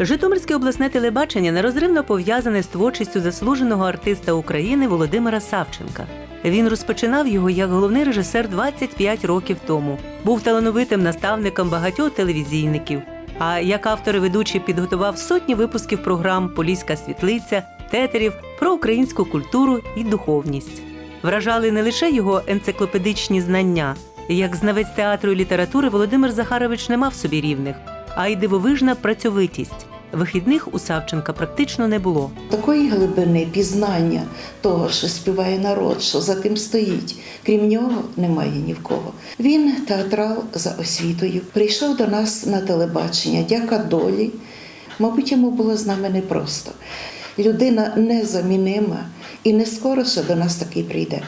Житомирське обласне телебачення нерозривно пов'язане з творчістю заслуженого артиста України Володимира Савченка. Він розпочинав його як головний режисер 25 років тому. Був талановитим наставником багатьох телевізійників. А як автор і ведучий підготував сотні випусків програм Поліська світлиця, тетерів про українську культуру і духовність. Вражали не лише його енциклопедичні знання. Як знавець театру і літератури Володимир Захарович не мав собі рівних, а й дивовижна працьовитість. Вихідних у Савченка практично не було. Такої глибини пізнання того, що співає народ, що за тим стоїть. Крім нього, немає ні в кого. Він театрал за освітою. Прийшов до нас на телебачення, дяка долі. Мабуть, йому було з нами непросто. Людина незамінима і не скоро ще до нас такий прийде.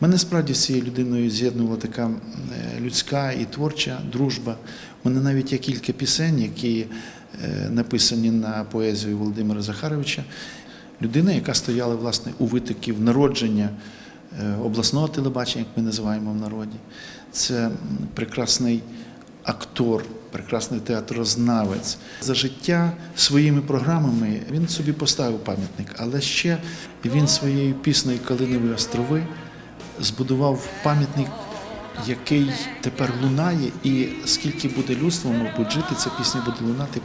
Мене справді з цією людиною з'єднувала така е, людська і творча дружба. У мене навіть є кілька пісень, які е, написані на поезію Володимира Захаровича. Людина, яка стояла власне у витоків народження е, обласного телебачення, як ми називаємо в народі. Це прекрасний актор, прекрасний театрознавець. За життя своїми програмами він собі поставив пам'ятник, але ще він своєю піснею Калинові острови збудував пам'ятник, який тепер лунає, і скільки буде людство, мабуть, жити, ця пісня буде лунати.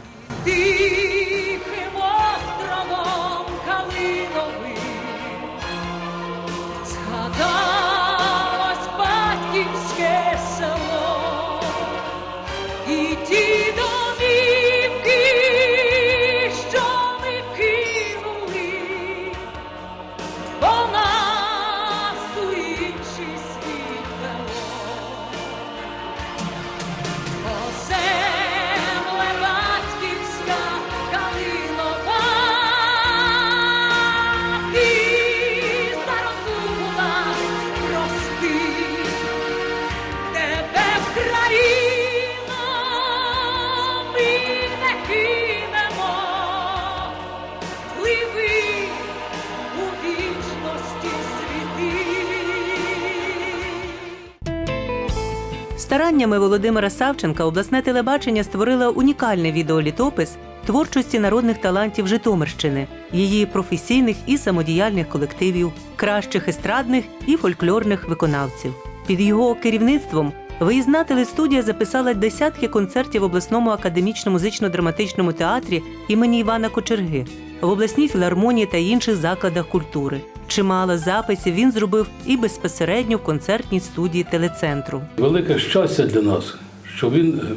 Стараннями Володимира Савченка обласне телебачення створило унікальний відеолітопис творчості народних талантів Житомирщини, її професійних і самодіяльних колективів, кращих естрадних і фольклорних виконавців. Під його керівництвом виїзна телестудія записала десятки концертів в обласному академічно музично-драматичному театрі імені Івана Кочерги, в обласній філармонії та інших закладах культури. Чимало записів він зробив і безпосередньо в концертній студії телецентру. Велике щастя для нас, що він е,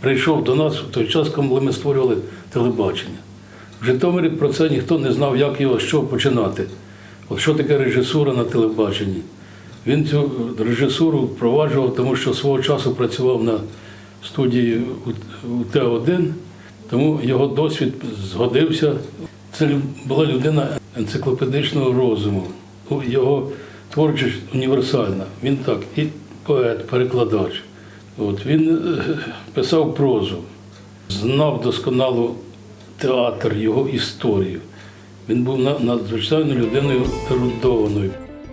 прийшов до нас в той час, коли ми створювали телебачення. В Житомирі про це ніхто не знав, як його з чого починати. От що таке режисура на телебаченні. Він цю режисуру впроваджував, тому що свого часу працював на студії у- у Т1, тому його досвід згодився. Це була людина енциклопедичного розуму. Ну, Його творчість універсальна. Він так, і поет, перекладач. От, він е, писав прозу, знав досконало театр, його історію. Він був на- надзвичайно людиною ерудованою.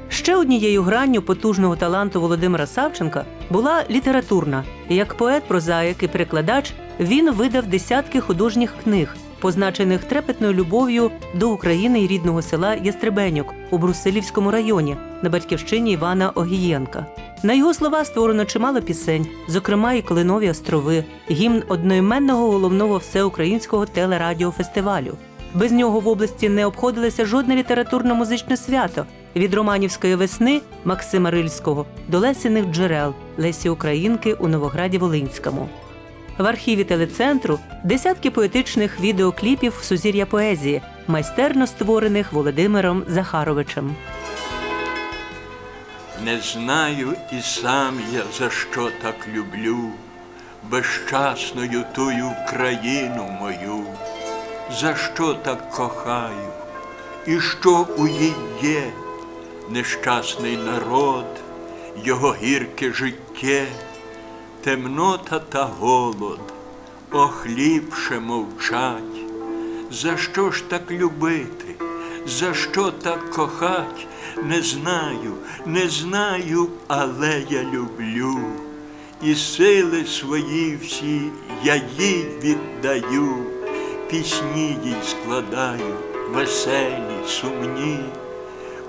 Ще однією гранню потужного таланту Володимира Савченка була літературна. Як поет, прозаїк і перекладач він видав десятки художніх книг, позначених трепетною любов'ю до України і рідного села Ястребенюк у Брусилівському районі на батьківщині Івана Огієнка. На його слова створено чимало пісень, зокрема і Клинові острови, гімн одноіменного головного всеукраїнського телерадіофестивалю. Без нього в області не обходилося жодне літературно-музичне свято від Романівської весни Максима Рильського до Лесіних джерел Лесі Українки у Новограді Волинському. В архіві телецентру десятки поетичних відеокліпів сузір'я поезії, майстерно створених Володимиром Захаровичем. Не знаю і сам я за що так люблю, безщасною тую країну мою, за що так кохаю, і що у їй є? Нещасний народ, його гірке життя, темнота та голод, охлібше мовчать. За що ж так любити? За що так кохать? Не знаю, не знаю, але я люблю. І сили свої всі я їй віддаю, пісні їй складаю, веселі, сумні,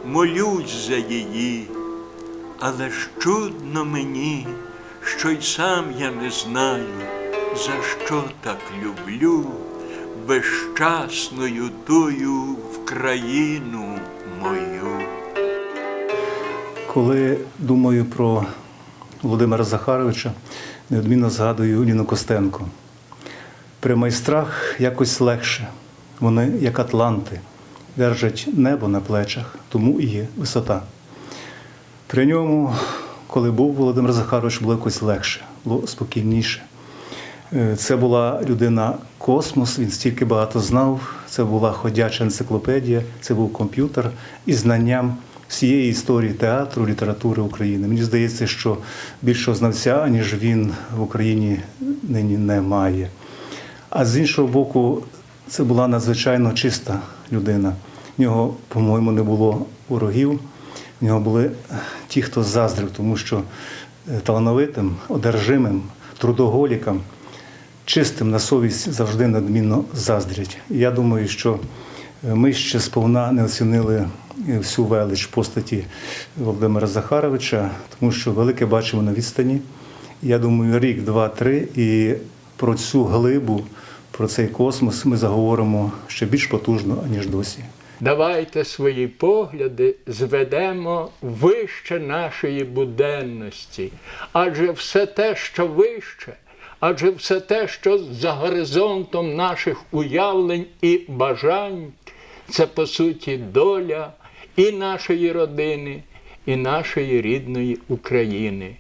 молюсь за її, але ж чудно мені, що й сам я не знаю, за що так люблю безщасною тую в країну мою. Коли думаю про Володимира Захаровича, неодмінно згадую Ліну Костенко. При майстрах якось легше. Вони, як атланти, держать небо на плечах, тому і є висота. При ньому, коли був Володимир Захарович, було якось легше, було спокійніше. Е, Це була людина космос, він стільки багато знав. Це була ходяча енциклопедія, це був комп'ютер із знанням всієї історії театру, літератури України. Мені здається, що більшого знавця, ніж він в Україні нині немає. А з іншого боку, це була надзвичайно чиста людина. В нього, по-моєму, не було ворогів. В нього були ті, хто заздрив, тому що е, талановитим, одержимим, трудоголікам, чистим на совість завжди надмінно заздрять. Я думаю, що е, ми ще сповна не оцінили е, всю велич постаті Володимира Захаровича, тому що велике бачимо на відстані. Я думаю, рік, два, три, і про цю глибу, про цей космос ми заговоримо ще більш потужно, аніж досі. Давайте свої погляди зведемо вище нашої буденності, адже все те, що вище, адже все те, що за горизонтом наших уявлень і бажань, це по суті доля і нашої родини, і нашої рідної України.